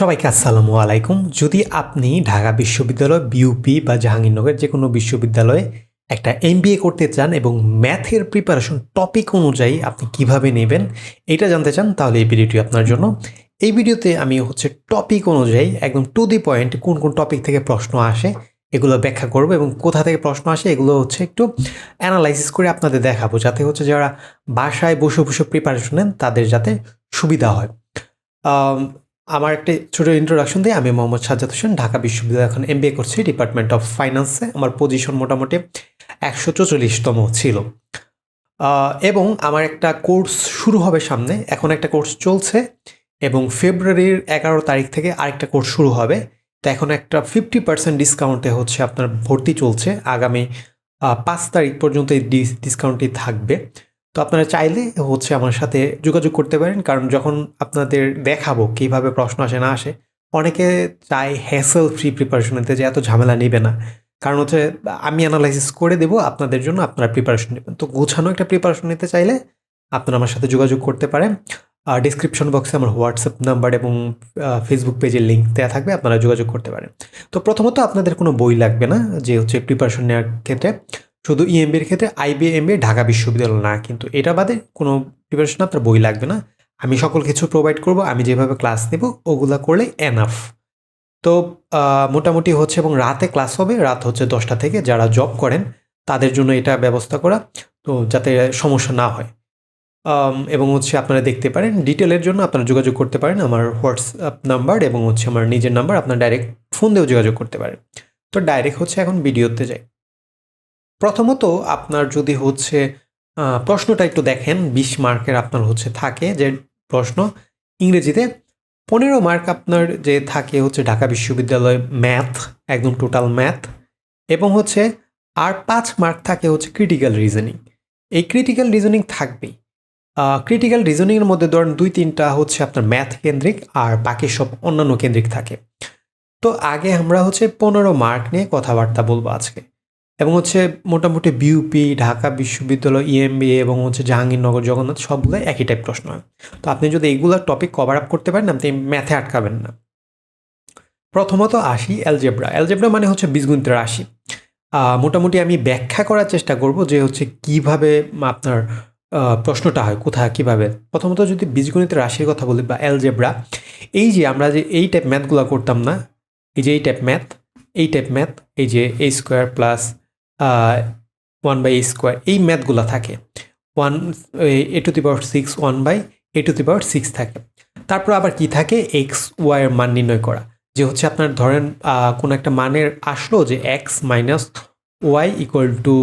সবাইকে আসসালামু আলাইকুম। যদি আপনি ঢাকা বিশ্ববিদ্যালয় বিউপি বা জাহাঙ্গীরনগর যে কোনো বিশ্ববিদ্যালয়ে একটা এমবিএ করতে চান এবং ম্যাথের প্রিপারেশন টপিক অনুযায়ী আপনি কীভাবে নেবেন, এটা জানতে চান, তাহলে এই ভিডিওটি আপনার জন্য। এই ভিডিওতে আমি হচ্ছে টপিক অনুযায়ী একদম টু দি পয়েন্ট কোন কোন টপিক থেকে প্রশ্ন আসে, এগুলো ব্যাখ্যা করব এবং কোথা থেকে প্রশ্ন আসে, এগুলো হচ্ছে একটু অ্যানালাইসিস করে আপনাদের দেখাবো, যাতে হচ্ছে যারা বাসায় বসে বসে প্রিপারেশন নেন, তাদের যাতে সুবিধা হয়। আমার একটি ছোটো ইন্ট্রোডাকশন দিয়ে আমি মোহাম্মদ সাজ্জাদ হোসেন, ঢাকা বিশ্ববিদ্যালয় এখন এমবিএ করছি ডিপার্টমেন্ট অফ ফাইন্যান্সে আমার পজিশন মোটামুটি একশো চৌচল্লিশতম ছিল। এবং আমার একটা কোর্স শুরু হবে সামনে। এখন একটা কোর্স চলছে এবং ফেব্রুয়ারির এগারো তারিখ থেকে আরেকটা কোর্স শুরু হবে। তো এখন একটা ফিফটি পার্সেন্ট ডিসকাউন্টে হচ্ছে আপনার ভর্তি চলছে। আগামী পাঁচ তারিখ পর্যন্ত এই ডিসকাউন্টটি থাকবে। তো আপনারা চাইলে হচ্ছে আমার সাথে যোগাযোগ করতে পারেন, কারণ যখন আপনাদের দেখাবো কীভাবে প্রশ্ন আসে না আসে, অনেকে চায় হ্যাসেল ফ্রি প্রিপারেশন নিতে যে এত ঝামেলা নেবে না। কারণ হচ্ছে আমি অ্যানালাইসিস করে দেবো আপনাদের জন্য, আপনারা প্রিপারেশন নেবেন। তো গোছানো একটা প্রিপারেশন নিতে চাইলে আপনারা আমার সাথে যোগাযোগ করতে পারেন। আর ডিসক্রিপশন বক্সে আমার হোয়াটসঅ্যাপ নাম্বার এবং ফেসবুক পেজের লিঙ্ক দেওয়া থাকবে, আপনারা যোগাযোগ করতে পারেন। তো প্রথমত আপনাদের কোনো বই লাগবে না, যে হচ্ছে প্রিপারেশন নেওয়ার ক্ষেত্রে। শুধু ইএমবির ক্ষেত্রে আইবিএমবি ঢাকা বিশ্ববিদ্যালয় না, কিন্তু এটা বাদে কোনো প্রিপারেশন আপনার বই লাগবে না। আমি সকল কিছু প্রোভাইড করব, আমি যেভাবে ক্লাস নেব, ওগুলা করলে এনাফ তো মোটামুটি হচ্ছে এবং রাতে ক্লাস হবে, রাত হচ্ছে দশটা থেকে যারা জব করেন, তাদের জন্য এটা ব্যবস্থা করা, তো যাতে সমস্যা না হয়। এবং হচ্ছে আপনারা দেখতে পারেন ডিটেলের জন্য আপনারা যোগাযোগ করতে পারেন, আমার হোয়াটসঅ্যাপ নাম্বার এবং হচ্ছে আমার নিজের নাম্বার আপনার ডাইরেক্ট ফোন দিয়েও যোগাযোগ করতে পারেন। তো ডাইরেক্ট হচ্ছে এখন ভিডিওতে যাই। প্রথমত আপনার যদি হচ্ছে প্রশ্নটা একটু দেখেন, বিশ মার্কের আপনার হচ্ছে থাকে যে প্রশ্ন। ইংরেজিতে পনেরো মার্ক আপনার যে থাকে হচ্ছে ঢাকা বিশ্ববিদ্যালয় ম্যাথ, একদম টোটাল ম্যাথ। এবং হচ্ছে আর পাঁচ মার্ক থাকে হচ্ছে ক্রিটিক্যাল রিজনিং। এই ক্রিটিক্যাল রিজনিং থাকবেই। ক্রিটিক্যাল রিজনিংয়ের মধ্যে ধরেন দুই তিনটা হচ্ছে আপনার ম্যাথ কেন্দ্রিক আর বাকি সব অন্যান্য কেন্দ্রিক থাকে। তো আগে আমরা হচ্ছে পনেরো মার্ক নিয়ে কথাবার্তা বলব আজকে। এবং হচ্ছে মোটামুটি বিউপি ঢাকা বিশ্ববিদ্যালয় ইএমবিএ এবং হচ্ছে জাহাঙ্গীরনগর, জগন্নাথ সবগুলো একই টাইপ প্রশ্ন। হয় তো আপনি যদি এইগুলো টপিক কভার আপ করতে পারেন, আপনি ম্যাথে আটকাবেন না। প্রথমত আসি অ্যালজেব্রা অ্যালজেব্রা মানে হচ্ছে বীজগণিতের রাশি। মোটামুটি আমি ব্যাখ্যা করার চেষ্টা করব যে হচ্ছে কীভাবে আপনার প্রশ্নটা হয়, কোথায়, কীভাবে। প্রথমত যদি বীজগণিতের রাশির কথা বলি বা অ্যালজেব্রা এই যে আমরা যে এই টাইপ ম্যাথগুলো করতাম না, এই যে এই টাইপ ম্যাথ এই টাইপ ম্যাথ এই যে a square plus one by a square এই ম্যাথগুলো থাকে। One a two the power six one by a two the power six থাকে। তারপর আবার কি থাকে? এক্স ওয়াইয়ের মান নির্ণয় করা। যে হচ্ছে আপনার ধরেন কোনো একটা মানের আসলো যে x minus y equal to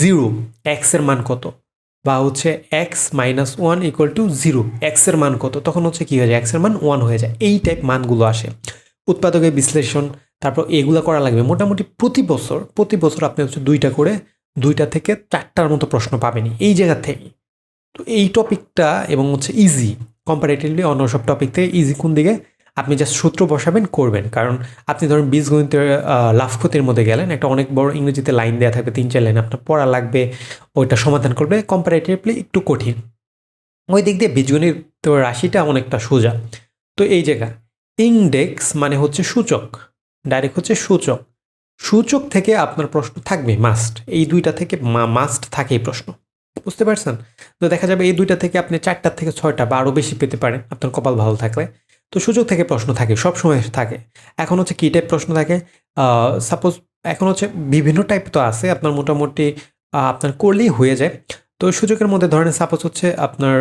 zero এক্সের মান কত? বা হচ্ছে x minus one equal to zero এক্সের মান কত? তখন হচ্ছে কী হয়ে যায়? এক্সের মান ওয়ান হয়ে যায়। এই টাইপ মানগুলো আসে। উৎপাদকের বিশ্লেষণ তারপর এগুলো করা লাগবে। মোটামুটি প্রতি বছর প্রতি বছর আপনি হচ্ছে দুইটা করে দুইটা থেকে চারটার মতো প্রশ্ন পাবেনই এই জায়গা থেকে তো এই টপিকটা এবং হচ্ছে ইজি কম্পারেটিভলি অন্য সব টপিক থেকে ইজি কোন দিকে আপনি জাস্ট সূত্র বসাবেন করবেন। কারণ আপনি ধরুন বীজগণিতের আহ, লাভ ক্ষতির মধ্যে গেলেন একটা অনেক বড় ইংরেজিতে লাইন দেওয়া থাকবে তিন চার লাইন আপনার পড়া লাগবে ওইটা সমাধান করবে কম্পারেটিভলি একটু কঠিন। ওই দিক দিয়ে বীজগণিত রাশিটা অনেকটা সোজা। তো এই জায়গা ইন্ডেক্স মানে হচ্ছে সূচক। ডাইরেক্ট হচ্ছে সূচক। সূচক থেকে আপনার প্রশ্ন থাকবে মাস্ট এই দুইটা থেকে মাস্ট থাকে এই প্রশ্ন। বুঝতে পারছেন? তো দেখা যাবে এই দুইটা থেকে আপনি চারটার থেকে ছয়টা বা আরও বেশি পেতে পারেন, আপনার কপাল ভালো থাকলে। তো সূচক থেকে প্রশ্ন থাকে সব সময় থাকে। এখন হচ্ছে কী টাইপ প্রশ্ন থাকে? সাপোজ এখন হচ্ছে বিভিন্ন টাইপ তো আছে, আপনার মোটামুটি আপনার করলেই হয়ে যায়। তো সূচকের মধ্যে ধরেন সাপোজ হচ্ছে আপনার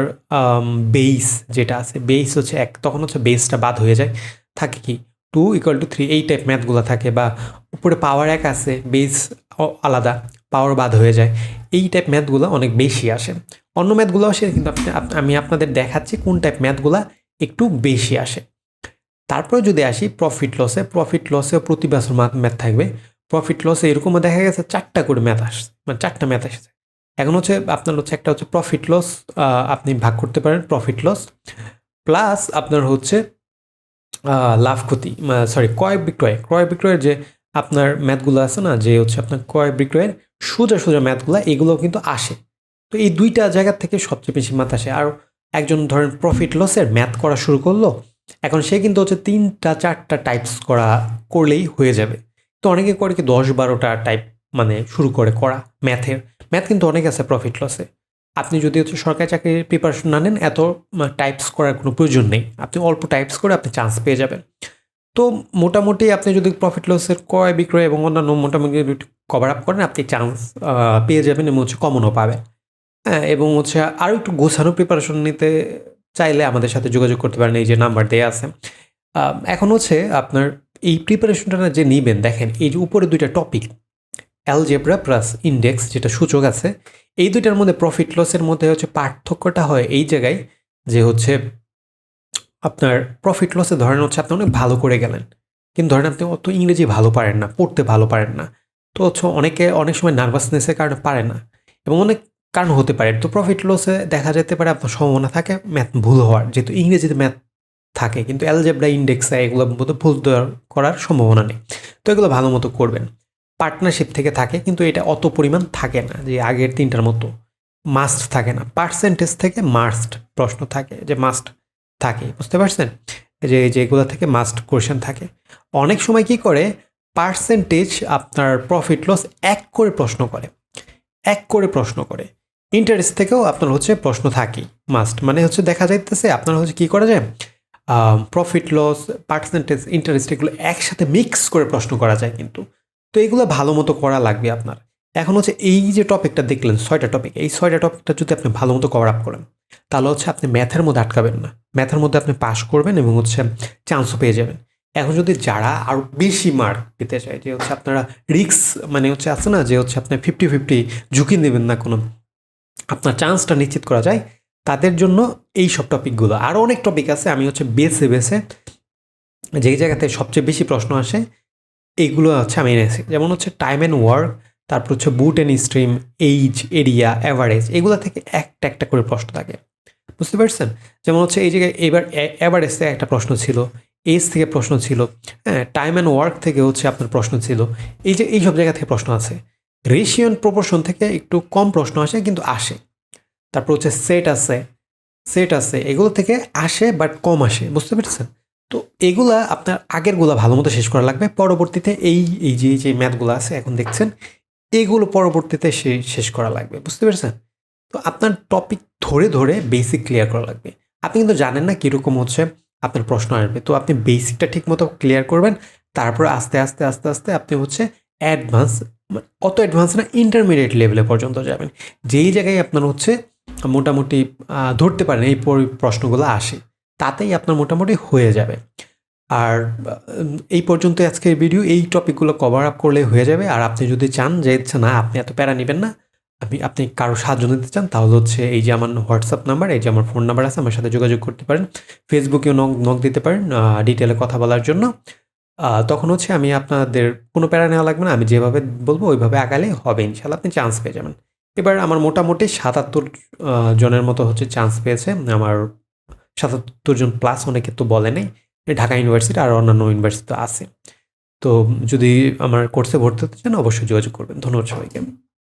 বেস যেটা আছে বেস হচ্ছে এক, তখন হচ্ছে বেসটা বাদ হয়ে যায়। থাকে কি? টু ইকুয়াল টু থ্রি এই টাইপ ম্যাথগুলো থাকে বা উপরে পাওয়ার এক আছে বেস আলাদা পাওয়ার বাদ হয়ে যায়। এই টাইপ ম্যাথগুলো অনেক বেশি আসে। অন্য ম্যাথগুলো আসে, কিন্তু আমি আপনাদের দেখাচ্ছি কোন টাইপ ম্যাথগুলো একটু বেশি আসে। তারপরে যদি আসি প্রফিট লসে প্রফিট লসেও প্রতি বছর ম্যাথ থাকবে। প্রফিট লসে এরকমও দেখা গেছে চারটা করে ম্যাথ আসছে মানে চারটা ম্যাথ আসছে এখন হচ্ছে আপনার হচ্ছে একটা হচ্ছে প্রফিট লস আপনি ভাগ করতে পারেন প্রফিট লস প্লাস আপনার হচ্ছে লাভ ক্ষতি সরি ক্রয় বিক্রয়। ক্রয় বিক্রয়ের যে আপনার ম্যাথগুলো আছে না, যে হচ্ছে আপনার ক্রয় বিক্রয়ের সোজা সোজা ম্যাথগুলো এগুলো কিন্তু আসে। তো এই দুইটা জায়গা থেকে সবচেয়ে বেশি ম্যাথ আসে। আর একজন ধরেন প্রফিট লসের ম্যাথ করা শুরু করল, এখন সে কিন্তু হচ্ছে তিনটা, চারটা টাইপস করা করলেই হয়ে যাবে। তো অনেকে করে কি দশ বারোটা টাইপ মানে শুরু করে করা ম্যাথের। ম্যাথ কিন্তু অনেক আছে প্রফিট লসে আপনি যদি হচ্ছে সরকারি চাকরির প্রিপারেশন না নেন, এত টাইপস করার কোনো প্রয়োজন নেই। আপনি অল্প টাইপস করে আপনি চান্স পেয়ে যাবেন। তো মোটামুটি আপনি যদি প্রফিট লসের ক্রয় বিক্রয় এবং অন্যান্য মোটামুটি কভার আপ করেন, আপনি চান্স পেয়ে যাবেন এবং হচ্ছে কমনও পাবেন। হ্যাঁ এবং হচ্ছে আরও একটু গোছানো প্রিপারেশন নিতে চাইলে আমাদের সাথে যোগাযোগ করতে পারেন, এই যে নাম্বার দেওয়া আছে। এখন হচ্ছে আপনার এই প্রিপারেশনটা যে নিবেন, দেখেন এই যে উপরে দুইটা টপিক অ্যালজেব্রা প্লাস ইন্ডেক্স যেটা সূচক আছে, এই দুইটার মধ্যে প্রফিট লসের মধ্যে হচ্ছে পার্থক্যটা হয় এই জায়গায় যে হচ্ছে আপনার প্রফিট লসে ধরেন হচ্ছে আপনি অনেক ভালো করে গেলেন। কিন্তু ধরেন আপনি অত ইংরেজি ভালো পারেন না, পড়তে ভালো পারেন না। তো হচ্ছে অনেকে অনেক সময় নার্ভাসনেসের কারণে পারে না এবং অনেক কারণ হতে পারে। তো প্রফিট লসে দেখা যেতে পারে আপনার সম্ভাবনা থাকে ম্যাথ ভুল হওয়ার, যেহেতু ইংরেজিতে ম্যাথ থাকে, কিন্তু অ্যালজেব্রা ইন্ডেক্সে এগুলোর মধ্যে ভুল করার সম্ভাবনা নেই। তো এগুলো ভালো মতো করবেন। পার্টনারশিপ থেকে থাকে, কিন্তু এটা অত পরিমাণ থাকে না যে আগের তিনটার মতো। মাস্ট থাকে না। পার্সেন্টেজ থেকে মাস্ট প্রশ্ন থাকে যে মাস্ট থাকে, বুঝতে পারছেন? যে যেগুলো থেকে মাস্ট কোয়েশ্চেন থাকে। অনেক সময় কি করে? পার্সেন্টেজ আপনার প্রফিট লস এক করে প্রশ্ন করে। এক করে প্রশ্ন করে। ইন্টারেস্ট থেকেও আপনার হচ্ছে প্রশ্ন থাকেই মাস্ট মানে হচ্ছে দেখা যাইতেছে আপনার হচ্ছে কি করা যায় প্রফিট লস পার্সেন্টেজ ইন্টারেস্ট এগুলো একসাথে মিক্স করে প্রশ্ন করা যায় কিন্তু। তো এগুলো ভালো মতো করা লাগবে আপনার। এখন হচ্ছে এই যে টপিকটা দেখলেন, ছয়টা টপিক এই ছয়টা টপিকটা যদি আপনি ভালো মতো কভার আপ করেন, তাহলে হচ্ছে আপনি ম্যাথের মধ্যে আটকাবেন না। ম্যাথের মধ্যে আপনি পাস করবেন এবং হচ্ছে চান্সও পেয়ে যাবেন। এখন যদি যারা আরও বেশি মার্ক পেতে চায়, যে হচ্ছে আপনারা রিক্স মানে হচ্ছে আছে না, যে হচ্ছে আপনি ফিফটি ফিফটি ঝুঁকি নেবেন না কোনো, আপনার চান্সটা নিশ্চিত করা যায়, তাদের জন্য এই সব টপিকগুলো আরও অনেক টপিক আছে, আমি হচ্ছে বেছে বেছে যেই জায়গাতে সবচেয়ে বেশি প্রশ্ন আসে এইগুলো হচ্ছে আমি এনেছি। যেমন হচ্ছে টাইম অ্যান্ড ওয়ার্ক তারপর হচ্ছে boat and stream age area average এগুলো থেকে একটা একটা করে প্রশ্ন থাকে। বুঝতে পারছেন? যেমন হচ্ছে এই জায়গায় এবার অ্যাভারেজ থেকে একটা প্রশ্ন ছিল এজ থেকে প্রশ্ন ছিল হ্যাঁ টাইম অ্যান্ড ওয়ার্ক থেকে হচ্ছে আপনার প্রশ্ন ছিল, এই যে এই সব জায়গা থেকে প্রশ্ন আছে। রেশিয়ান প্রপোর্শন থেকে একটু কম প্রশ্ন আসে, কিন্তু আসে। তারপর হচ্ছে সেট আছে সেট আছে, এগুলো থেকে আসে বাট কম আসে। বুঝতে পেরেছেন? তো এগুলা আপনার আগেরগুলা ভালো মতো শেষ করা লাগবে। পরবর্তীতে এই এই যে যে ম্যাথগুলো আছে, এখন দেখছেন, এগুলো পরবর্তীতে শেষ করা লাগবে। বুঝতে পেরেছেন? তো আপনার টপিক ধরে ধরে বেসিক ক্লিয়ার করা লাগবে। আপনি কিন্তু জানেন না কীরকম হচ্ছে আপনার প্রশ্ন আসবে। তো আপনি বেসিকটা ঠিক মতো ক্লিয়ার করবেন, তারপর আস্তে আস্তে আস্তে আস্তে আপনি হচ্ছে অ্যাডভান্স অত অ্যাডভান্স না ইন্টারমিডিয়েট লেভেলে পর্যন্ত যাবেন। যেই জায়গায় আপনার হচ্ছে মোটামুটি ধরতে পারেন, এই প্রশ্নগুলো আসে। তাতেই আপনার মোটামুটি হয়ে যাবে। আর, এই পর্যন্ত আজকের ভিডিও এই টপিকগুলো কভার আপ করলে হয়ে যাবে। আর আপনি যদি চান যে হচ্ছে না, আপনি এত প্যারা নেবেন না, আপনি আপনি কারও সাহায্য নিতে চান, তাহলে হচ্ছে এই যে আমার হোয়াটসঅ্যাপ নাম্বার এই যে আমার ফোন নাম্বার আছে, আমার সাথে যোগাযোগ করতে পারেন। ফেসবুকেও নক নক দিতে পারেন ডিটেলে কথা বলার জন্য। তখন হচ্ছে আমি আপনাদের কোনো প্যারা নেওয়া লাগবে না, আমি যেভাবে বলব ওইভাবে আগালে হবে ইনশাল্লাহ আপনি চান্স পেয়ে যাবেন। এবার আমার মোটামুটি সাতাত্তর জনের মতো হচ্ছে চান্স পেয়েছে আমার সাতাত্তর জন প্লাস অনেকে তো বলে নেই। ঢাকা ইউনিভার্সিটি আর অন্যান্য ইউনিভার্সিটি তো আছে। তো যদি আমার কোর্সে ভর্তি হতে চান, অবশ্যই যোগাযোগ করবেন। ধন্যবাদ সবাইকে।